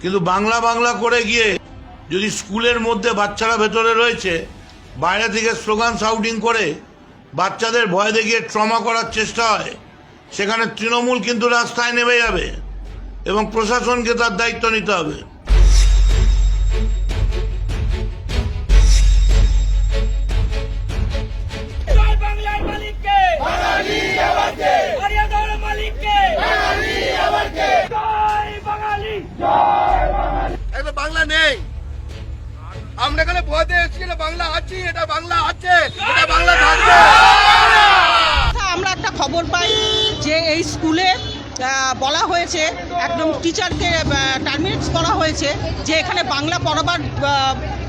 কিন্তু বাংলা বাংলা করে গিয়ে যদি স্কুলের মধ্যে বাচ্চারা ভেতরে রয়েছে, বাইরে থেকে স্লোগান সাউটিং করে, বাচ্চাদের ভয় দেখিয়ে ট্রমা করার চেষ্টা হয়, সেখানে তৃণমূল কিন্তু রাস্তায় নেমে যাবে এবং প্রশাসনকে তার দায়িত্ব নিতে হবে। বাংলা নেই। আমরা এখানে বোঝাতে এসেছি, এটা বাংলা আছি, এটা বাংলা আছে, এটা বাংলা থাকবে। আমরা একটা খবর পাই যে এই স্কুলে বলা হয়েছে একদম টিচারকে টার্মিনেট করা হয়েছে যে এখানে বাংলা পড়াবার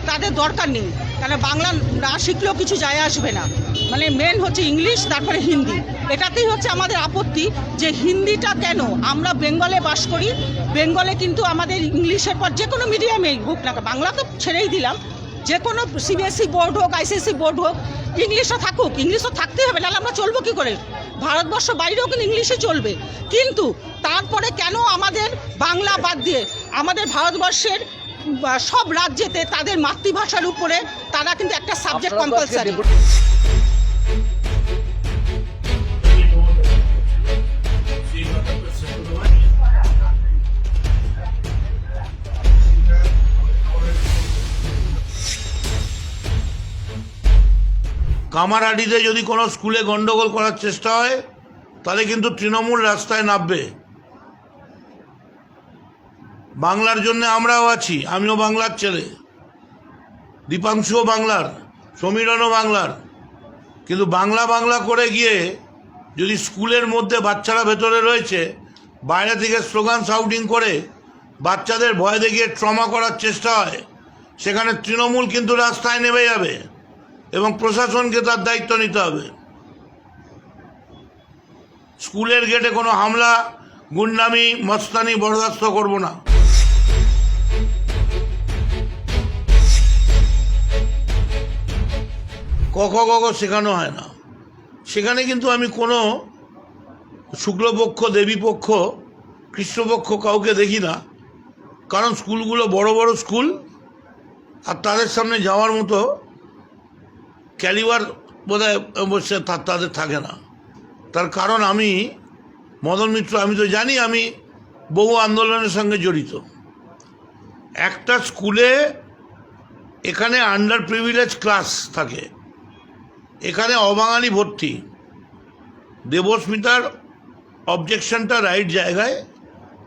তাদের দরকার নেই। কারণ বাংলা না শিখলেও কিছু যায় আসবে না। মানে মেন হচ্ছে ইংলিশ, তারপরে হিন্দি। এটাতেই হচ্ছে আমাদের আপত্তি যে হিন্দিটা কেন আমরা বেঙ্গলে বাস করি। বেঙ্গলে কিন্তু আমাদের ইংলিশের পর যে কোনো মিডিয়ামে হোক না বাংলা তো ছেড়েই দিলাম। যে কোনো সিবিএসসি বোর্ড হোক আইসিএসসি বোর্ড হোক, ইংলিশও থাকুক ইংলিশও থাকতেই হবে, নাহলে আমরা চলবো কী করে? ভারতবর্ষ বাইরেও কিন্তু ইংলিশে চলবে। কিন্তু তারপরে কেন আমাদের বাংলা বাদ দিয়ে আমাদের ভারতবর্ষের সব রাজ্যেতে তাদের মাতৃভাষার উপরে তারা কিন্তু একটা সাবজেক্ট কম্পালসারি কামারহাটিতে যদি কোনো স্কুলে গন্ডগোল করার চেষ্টা হয় তাহলে কিন্তু তৃণমূল রাস্তায় নামবে। বাংলার জন্য আমরাও আছি, আমিও বাংলার ছেলে। দীপাংশুও বাংলার, সমীরণও বাংলার। কিন্তু বাংলা বাংলা করে গিয়ে যদি স্কুলের মধ্যে বাচ্চারা ভেতরে রয়েছে, বাইরে থেকে স্লোগান শাউটিং করে বাচ্চাদের ভয় দেখিয়ে ট্রমা করার চেষ্টা হয়, সেখানে তৃণমূল কিন্তু রাস্তায় নেমে যাবে এবং প্রশাসনকে তার দায়িত্ব নিতে হবে। স্কুলের গেটে কোনো হামলা, গুন্ডামি, মস্তানি বরদাস্ত করব না। ক খ গ ঘ শেখানো হয় না। সেখানে কিন্তু আমি কোনো শুক্লপক্ষ, দেবীপক্ষ, কৃষ্ণপক্ষ কাউকে দেখি না। কারণ স্কুলগুলো বড় বড় স্কুল, আর তাদের সামনে যাওয়ার মতো ক্যালিবার বোধহয় অবশ্যই তাদের থাকে না। তার কারণ আমি, মদন মিত্র, আমি তো জানি আমি বহু আন্দোলনের সঙ্গে জড়িত। একটা স্কুলে এখানে আন্ডার প্রিভিলেজ ক্লাস থাকে। এখানে অবাঙালি ভর্তি। দেবস্মিতার অবজেকশনটা রাইট জায়গায়,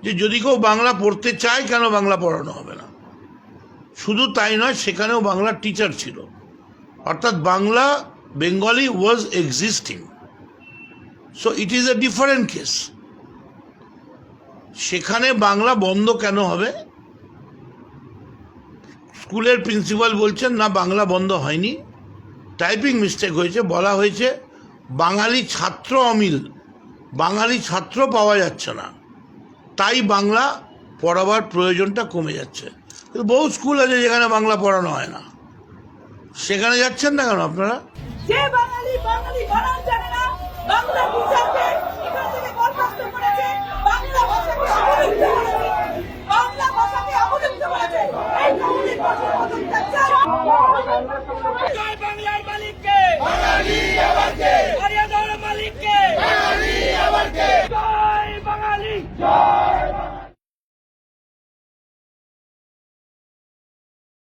যে যদি কেউ বাংলা পড়তে চায়, কেন বাংলা পড়ানো হবে না? শুধু তাই নয়, সেখানেও বাংলার টিচার ছিল। অর্থাৎ Bangla Bengali was existing so it is a different case সেখানে বাংলা বন্ধ কেন হবে? স্কুলের প্রিন্সিপাল বলছেন, না, বাংলা বন্ধ হয়নি। টাইপিং মিস্টেক হয়েছে, বলা হয়েছে, বাঙালি ছাত্র অমিল। বাঙালি ছাত্র পাওয়া যাচ্ছে না। তাই বাংলা পড়াবার প্রয়োজনটা কমে যাচ্ছে। কিন্তু বহু স্কুল আছে যেখানে বাংলা পড়ানো হয় না। সেখানে যাচ্ছেন না কেন আপনারা? যে বাঙালি বাঙালি জানে না, বাংলা টিচারকে